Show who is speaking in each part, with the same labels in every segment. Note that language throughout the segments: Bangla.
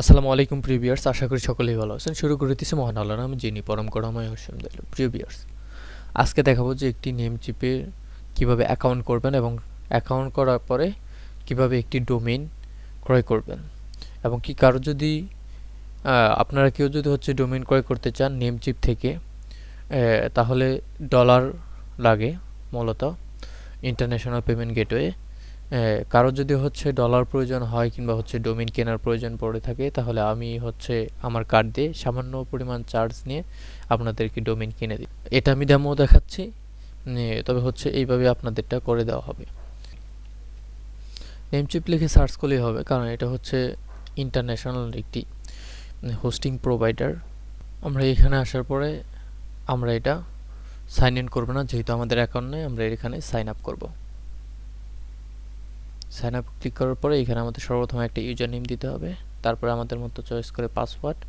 Speaker 1: আসসালামু আলাইকুম, প্রিয় প্রিভিয়ার্স আশা করি সকলেই ভালো আছেন। শুরু করে দিচ্ছি মহান আল্লাহ নাম, যিনি পরম করময় হসেম দিল প্রিভিয়ার্স আজকে দেখাবো যে একটি নেম চিপে কীভাবে অ্যাকাউন্ট করবেন এবং অ্যাকাউন্ট করার পরে কীভাবে একটি ডোমেইন ক্রয় করবেন। এবং কি কারও যদি আপনারা কেউ যদি হচ্ছে ডোমেইন ক্রয় করতে চান নেম চিপ থেকে তাহলে ডলার লাগে মূলত ইন্টারন্যাশনাল পেমেন্ট গেটওয়ে কারও যদি হচ্ছে ডলার প্রয়োজন হয় কিংবা হচ্ছে ডোমিন কেনার প্রয়োজন পড়ে থাকে, তাহলে আমি হচ্ছে আমার কার্ড দিয়ে সামান্য পরিমাণ চার্জ নিয়ে আপনাদেরকে ডোমিন কিনে দিই। এটা আমি ডেমো দেখাচ্ছি তবে হচ্ছে এইভাবে আপনাদেরটা করে দেওয়া হবে। নেমচিপ লিখে সার্চ করলেই হবে, কারণ এটা হচ্ছে ইন্টারন্যাশনাল একটি হোস্টিং প্রোভাইডার আমরা এখানে আসার পরে আমরা এটা সাইন ইন করব না, যেহেতু আমাদের অ্যাকাউন্ট নেই, আমরা এখানে সাইন আপ করব। সাইন আপ ক্লিক করার পরে এখানে আমাদের সর্বপ্রথম একটা ইউজার নেম দিতে হবে। তারপরে আমাদের মতো চয়েস করে পাসওয়ার্ড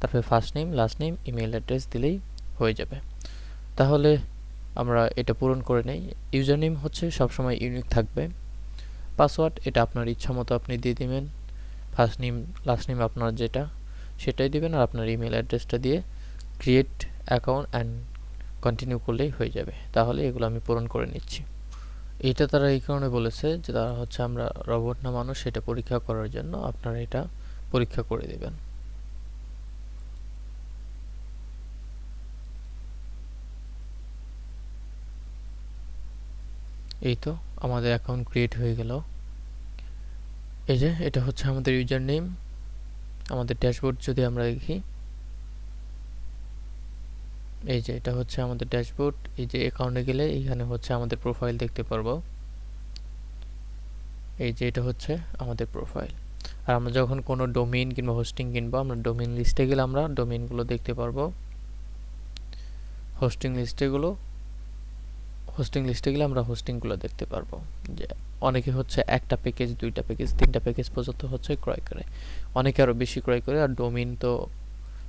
Speaker 1: তারপরে first name last name email address দিলেই হয়ে যাবে। তাহলে আমরা এটা পূরণ করে নেই। ইউজার নেম হচ্ছে সবসময় ইউনিক থাকবে। পাসওয়ার্ড এটা আপনার ইচ্ছা মতো আপনি দিয়ে দিবেন। ফার্স্ট নেম লাস্ট নেম আপনার যেটা, সেটাই দিবেন আর আপনার ইমেল অ্যাড্রেসটা দিয়ে ক্রিয়েট অ্যাকাউন্ট অ্যান্ড কন্টিনিউ করলেই হয়ে যাবে। তাহলে এগুলো আমি পূরণ করে নিচ্ছি। এটা তারা এই কারণে বলেছে যে তারা হচ্ছে আমরা রবট না মানুষ সেটা পরীক্ষা করার জন্য আপনারা এটা পরীক্ষা করে দেবেন। এই তো আমাদের অ্যাকাউন্ট ক্রিয়েট হয়ে গেল। এই যে, এটা হচ্ছে আমাদের ইউজার নেম আমাদের ড্যাশবোর্ড যদি আমরা দেখি। এই যে এটা হচ্ছে আমাদের ড্যাশবোর্ড, এই যে অ্যাকাউন্টে গেলে এইখানে হচ্ছে আমাদের প্রোফাইল দেখতে পারব। এই যে এটা হচ্ছে আমাদের প্রোফাইল আর আমরা যখন কোনো ডোমেইন কিংবা হোস্টিং কিনবো, আমরা ডোমেইন লিস্টে গেলে আমরা ডোমেইনগুলো দেখতে পারব। হোস্টিং লিস্টেগুলো হোস্টিং লিস্টে গেলে আমরা হোস্টিংগুলো দেখতে পারব। যে অনেকে হচ্ছে একটা প্যাকেজ দুইটা প্যাকেজ তিনটা প্যাকেজ পর্যন্ত হচ্ছে ক্রয় করে। অনেকে আরও বেশি ক্রয় করে, আর ডোমেইন তো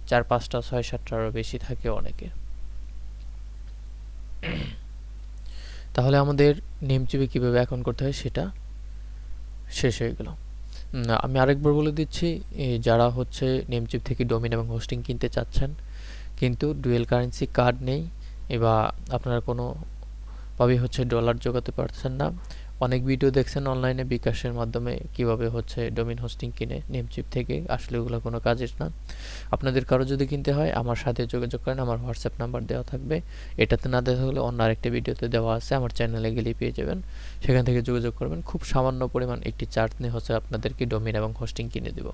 Speaker 1: চার পাঁচটা, ছয় সাতটা আরও বেশি থাকে অনেকের। তাহলে আমাদের নেম চিপে কীভাবে এখন করতে হয় সেটা শেষ হয়ে গেল। আমি আরেকবার বলে দিচ্ছি যারা হচ্ছে নেমচিপ থেকে ডোমিন এবং হোস্টিং কিনতে চাচ্ছেন, কিন্তু ডুয়েল কারেন্সি কার্ড নেই বা আপনারা কোনো ভাবে হচ্ছে ডলার জোগাতে পারছেন না। অনেক ভিডিও দেখছেন অনলাইনে বিকাশের মাধ্যমে কীভাবে হচ্ছে ডোমিন হোস্টিং কিনে নেমচিপ থেকে, আসলে ওগুলো কোনো কাজের না। আপনাদের কারও যদি কিনতে হয়, আমার সাথে যোগাযোগ করেন, আমার হোয়াটসঅ্যাপ নাম্বার দেওয়া থাকবে। এটাতে না দেওয়া হলে অন্য আরেকটি ভিডিওতে দেওয়া আছে, আমার চ্যানেলে গেলেই পেয়ে যাবেন। সেখান থেকে যোগাযোগ করবেন। খুব সামান্য পরিমাণ একটি চার্জ নিয়ে হচ্ছে আপনাদেরকে ডোমিন এবং হোস্টিং কিনে দেবো।